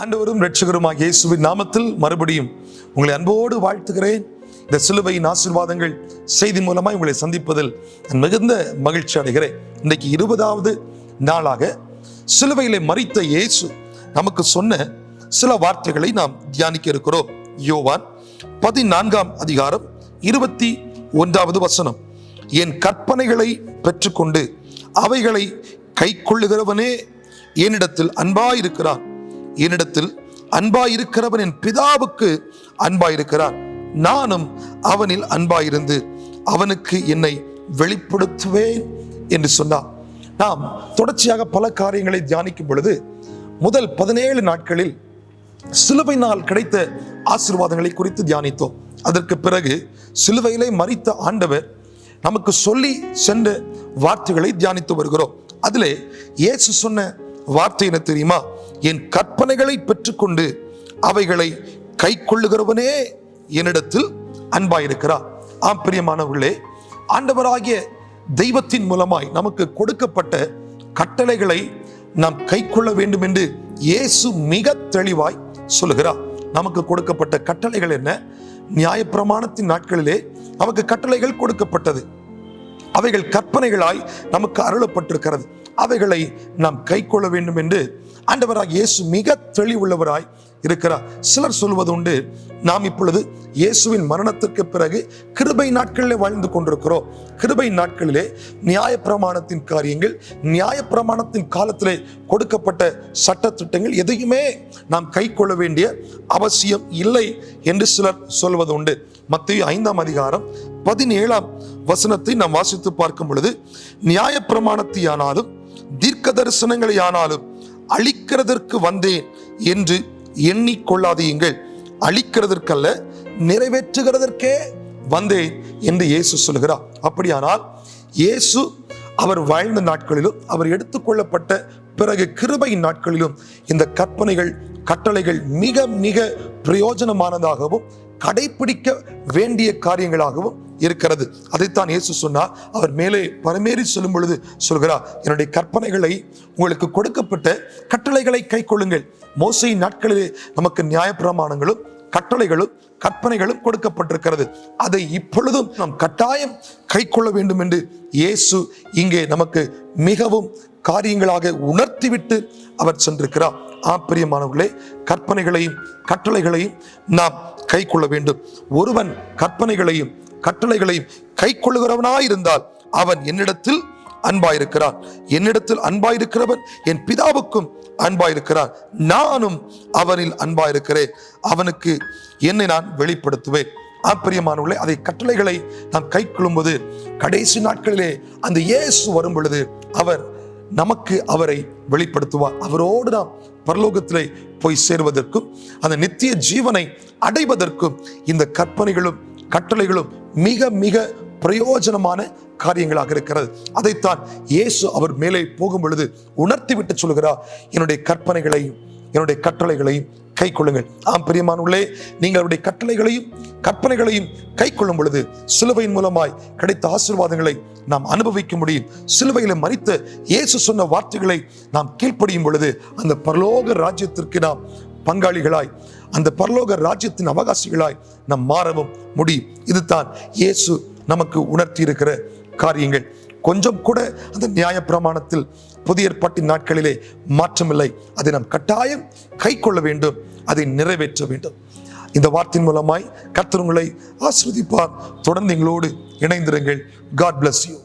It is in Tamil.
ஆண்டவரும் ரட்சகருமாக இயேசுவின் நாமத்தில் மறுபடியும் உங்களை அன்போடு வாழ்த்துகிறேன். இந்த சிலுவையின் ஆசிர்வாதங்கள் செய்தி மூலமாக உங்களை சந்திப்பதில் நான் மிகுந்த மகிழ்ச்சி அடைகிறேன். இன்றைக்கு இருபதாவது நாளாக சிலுவையிலே மறித்த இயேசு நமக்கு சொன்ன சில வார்த்தைகளை நாம் தியானிக்க இருக்கிறோம். யோவான் பதினான்காம் அதிகாரம் இருபத்தி ஒன்றாவது வசனம். என் கற்பனைகளை பெற்றுக்கொண்டு அவைகளை கை கொள்ளுகிறவனே என்னிடத்தில் அன்பாயிருக்கிறான். என்னிடத்தில் அன்பாயிருக்கிறவன் என் பிதாவுக்கு அன்பாயிருக்கிறான். நானும் அவனில் அன்பாயிருந்து அவனுக்கு என்னை வெளிப்படுத்துவேன் என்று சொன்னார் நாம் தொடர்ச்சியாக பல காரியங்களை தியானிக்கும் பொழுது முதல் பதினேழு நாட்களில் சிலுவையினால் கிடைத்த ஆசீர்வாதங்களை குறித்து தியானித்தோம். அதற்கு பிறகு சிலுவையிலே மறித்த ஆண்டவர் நமக்கு சொல்லி சென்ற வார்த்தைகளை தியானித்து வருகிறோம். அதிலே இயேசு சொன்ன வார்த்தை என்ன தெரியுமா? என் கற்பனைகளை பெற்றுக்கொண்டு அவைகளை கை கொள்ளுகிறவனே என்னிடத்தில் அன்பாயிருக்கிறார். ஆம் பிரியமானவர்களே ஆண்டவராகிய தெய்வத்தின் மூலமாய் நமக்கு கொடுக்கப்பட்ட கட்டளைகளை நாம் கை கொள்ள வேண்டும் என்று இயேசு மிக தெளிவாய் சொல்லுகிறார். நமக்கு கொடுக்கப்பட்ட கட்டளைகள் என்ன? நியாயப்பிரமாணத்தின் நாட்களிலே நமக்கு கட்டளைகள் கொடுக்கப்பட்டது. அவைகள் கற்பனைகளாய் நமக்கு அருளப்பட்டிருக்கிறது. அவைகளை நாம் கை கொள்ள வேண்டும் என்று ஆண்டவராக இயேசு மிக தெளிவுள்ளவராய் இருக்கிறார். சிலர் சொல்வது உண்டு நாம் இப்பொழுது இயேசுவின் மரணத்திற்கு பிறகு கிருபை நாட்களிலே வாழ்ந்து கொண்டிருக்கிறோம். கிருபை நாட்களிலே நியாயப்பிரமாணத்தின் காரியங்கள் நியாயப்பிரமாணத்தின் காலத்திலே கொடுக்கப்பட்ட சட்டத்திட்டங்கள் எதையுமே நாம் கை கொள்ள வேண்டிய அவசியம் இல்லை என்று சிலர் சொல்வது உண்டு. மத்திய ஐந்தாம் அதிகாரம் பதினேழாம் வசனத்தை நாம் வாசித்து பார்க்கும் பொழுது நியாயப்பிரமாணத்தையானாலும் தீர்க்க தரிசனங்களை ஆனாலும் அழிக்கிறதற்கு வந்தேன் என்று எண்ணிக்கொள்ளாதீங்கள். அழிக்கிறதற்கல்ல நிறைவேற்றுகிறதற்கே வந்தேன் என்று இயேசு சொல்கிறார் அப்படியானால் இயேசு அவர் வாழ்ந்த நாட்களிலும் அவர் எடுத்துக்கொள்ளப்பட்ட பிறகு கிருபையின் நாட்களிலும் இந்த கற்பனைகள் கட்டளைகள் மிக மிக பிரயோஜனமானதாகவும் கடைபிடிக்க வேண்டிய காரியங்களாகவும் இருக்கிறது. அதைத்தான் இயேசு சொன்னார். அவர் மேலே பரமேறி சொல்லும் பொழுது சொல்கிறார் என்னுடைய கற்பனைகளை உங்களுக்கு கொடுக்கப்பட்ட கட்டளைகளை கை கொள்ளுங்கள். மோசையின் நாட்களிலே நமக்கு நியாயப்பிரமாணங்களும் கட்டளைகளும் கற்பனைகளும் கொடுக்கப்பட்டிருக்கிறது. அதை இப்பொழுதும் நாம் கட்டாயம் கை கொள்ள வேண்டும் என்று இயேசு இங்கே நமக்கு மிகவும் காரியங்களாக உணர்த்திவிட்டு அவர் சென்றிருக்கிறார். ஆப்பிரியமானவர்களே கற்பனைகளையும் கட்டளைகளையும் நாம் கை கொள்ள வேண்டும். ஒருவன் கற்பனைகளையும் கட்டளைகளையும் கை கொள்ளுகிறவனாயிருந்தால் அவன் என்னிடத்தில் அன்பாயிருக்கிறான். என்னிடத்தில் அன்பாயிருக்கிறவன் என் பிதாவுக்கும் அன்பாயிருக்கிறான். நானும் அவனில் அன்பாயிருக்கிறேன். அவனுக்கு என்னை நான் வெளிப்படுத்துவேன். ஆப்பிரியமானவர்களே அதை கட்டளைகளை நாம் கை கொள்ளும்போது கடைசி நாட்களிலே அந்த இயேசு வரும் பொழுது அவர் நமக்கு அவரை வெளிப்படுத்துவார் அவரோடு நாம் பரலோகத்திலே போய் சேருவதற்கும் அந்த நித்திய ஜீவனை அடைவதற்கும் இந்த கற்பனைகளும் கட்டளைகளும் மிக மிக பிரயோஜனமான காரியங்களாக இருக்கிறது. அதைத்தான் இயேசு அவர் மேலே போகும் பொழுது உணர்த்தி விட்டு சொல்கிறார் என்னுடைய கற்பனைகளையும் என்னுடைய கட்டளைகளையும் கை கொள்ளுங்கள் ஆம் பிரியமானுள்ளே நீங்கள் அவருடைய கட்டளைகளையும் கற்பனைகளையும் கை கொள்ளும் பொழுது சிலுவையின் மூலமாய் கிடைத்த ஆசீர்வாதங்களை நாம் அனுபவிக்க முடியும் சிலுவையில் மறித்த இயேசு சொன்ன வார்த்தைகளை நாம் கீழ்ப்படியும் பொழுது அந்த பரலோக ராஜ்யத்திற்கு நாம் பங்காளிகளாய் அந்த பரலோக ராஜ்யத்தின் அவகாசிகளாய் நாம் மாறவும் முடியும் இதுதான் இயேசு நமக்கு உணர்த்தி இருக்கிற காரியங்கள். கொஞ்சம் கூட அந்த நியாய பிரமாணத்தில் புதிய ஏற்பாட்டின் நாட்களிலே மாற்றமில்லை. அதை நாம் கட்டாயம் கை கொள்ள வேண்டும். அதை நிறைவேற்ற வேண்டும். இந்த வார்த்தையின் மூலமாய் கர்த்தர் உங்களை ஆஸ்வதிப்பார் தொடர்ந்து எங்களோடு இணைந்திருங்கள். God bless you